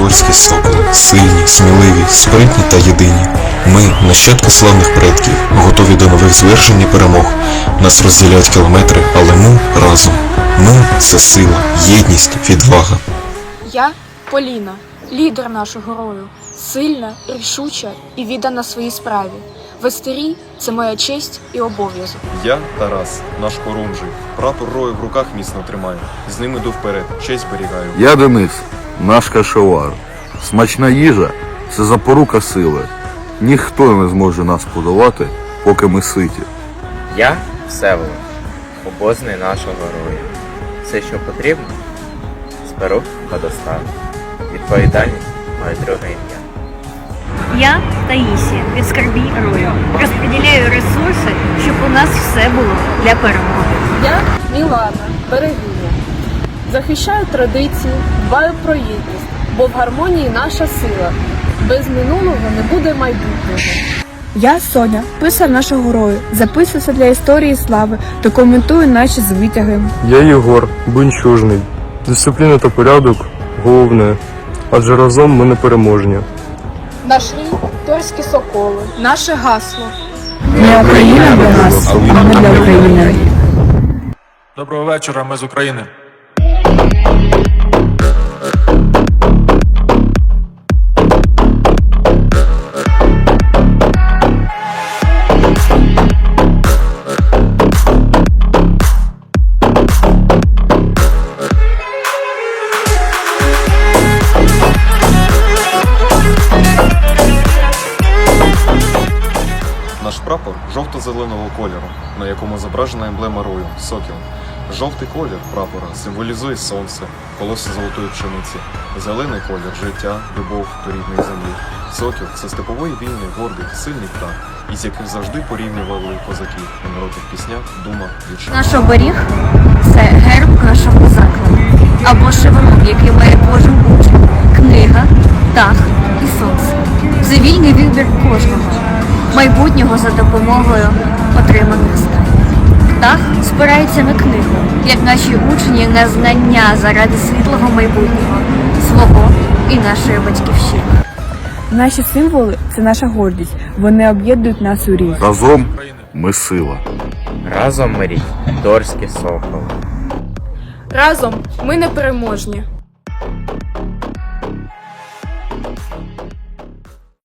Торські соколи, сильні, сміливі, спритні та єдині. Ми, нащадки славних предків, готові до нових звершень і перемог. Нас розділяють кілометри, але ми разом. Ми це сила, єдність, відвага. Я Поліна, лідер нашого рою, сильна, рішуча і віддана своїй справі. Вестирі це моя честь і обов'язок. Я Тарас, наш хорунжий. Прапор рою в руках міцно тримаю. З ним іду вперед, честь берігаю. Я Денис, наш кашевар. Смачна їжа це запорука сили. Ніхто не зможе нас подолати, поки ми ситі. Я Всеволод, обозний нашого героя. Все, що потрібно, зберу та достану. Відповідальність моє друге ім'я. Я Таїсія від скарбій рою. Розподіляю ресурси, щоб у нас все було для перемоги. Я Мілана, берегиня. Захищаю традиції, дбаю про єдність, бо в гармонії наша сила. Без минулого не буде майбутнього. Я Соня, писар нашого рою, записуюся для історії слави, документую наші звитяги. Я Єгор, бунчужний. Дисципліна та порядок головне, адже разом ми непереможні. Наш рій Торські соколи. Наше гасло. Не Україна для нас, а ми для України. Доброго вечора, ми з України. Прапор жовто-зеленого кольору, на якому зображена емблема рою сокіл. Жовтий колір прапора символізує сонце, колоси золотої пшениці, зелений колір життя, любов до рідної землі. Сокіл це степовий вільний, гордий, сильний птах, із яких завжди порівнювали козаків у народних піснях, думах, віршах. Наш оберіг це герб нашого закладу. Або шеврон, який має кожен учень. Книга, птах і сонце. Це вільний вибір кожного. Майбутнього за допомогою отриманих знань. Птах спирається на книгу, як наші учні на знання заради світлого майбутнього, свого і нашої батьківщини. Наші символи це наша гордість. Вони об'єднують нас у рік. Разом ми сила. Разом ми рік, Торські соколи. Разом ми непереможні.